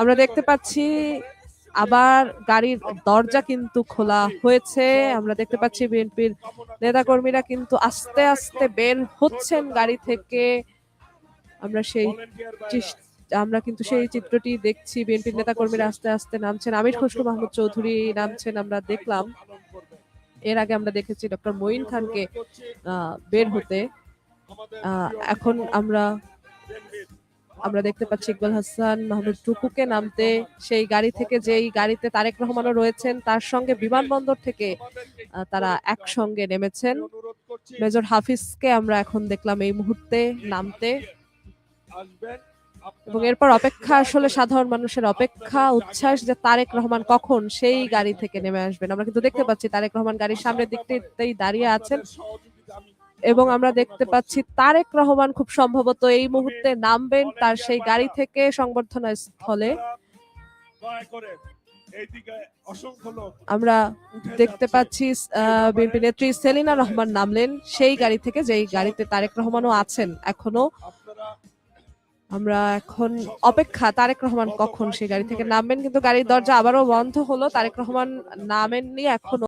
আমরা দেখতে পাচ্ছি আবার গাড়ির দরজা কিন্তু খোলা হয়েছে। আমরা দেখতে পাচ্ছি বিএনপির নেতাকর্মীরা কিন্তু আস্তে আস্তে বের হচ্ছেন গাড়ি থেকে। আমরা সেই আমরা কিন্তু সেই চিত্রটি দেখছি। বিএনপির নেতাকর্মীরা আস্তে আস্তে নামছেন। আমির খসরু মাহমুদ চৌধুরী নামছেন, আমরা দেখলাম। এর আগে আমরা দেখেছি ডক্টর মঈন খানকে বের হতে। এখন আমরা আমরা দেখতে পাচ্ছি ইকবাল হাসান, মাহমুদ টুকুকে নামতে সেই গাড়ি থেকে, যেই গাড়িতে তারেক রহমানও রয়েছেন, তার সঙ্গে বিমানবন্দর থেকে তারা একসঙ্গে নেমেছেন। মেজর হাফিজকে আমরা এখন দেখলাম এই মুহূর্তে নামতে। এবং এরপর অপেক্ষা আসলে সাধারণ মানুষের অপেক্ষা, উচ্ছ্বাস যে তারেক রহমান কখন সেই গাড়ি থেকে নেমে আসবেন। আমরা কিন্তু দেখতে পাচ্ছি তারেক রহমান গাড়ির সামনের দিকটাতেই দাঁড়িয়ে আছেন। এবং আমরা দেখতে পাচ্ছি তারেক রহমান খুব সম্ভবত এই মুহূর্তে নামবেন তার সেই গাড়ি থেকে সংবর্ধনা স্থলে। আমরা দেখতে পাচ্ছি বিএনপি নেত্রী সেলিনা রহমান নামলেন সেই গাড়ি থেকে, যেই গাড়িতে তারেক রহমানও আছেন এখনও। আমরা এখন অপেক্ষা, তারেক রহমান কখন সেই গাড়ি থেকে নামবেন? কিন্তু গাড়ির দরজা আবারও বন্ধ হলো। তারেক রহমান নামেননি এখনও।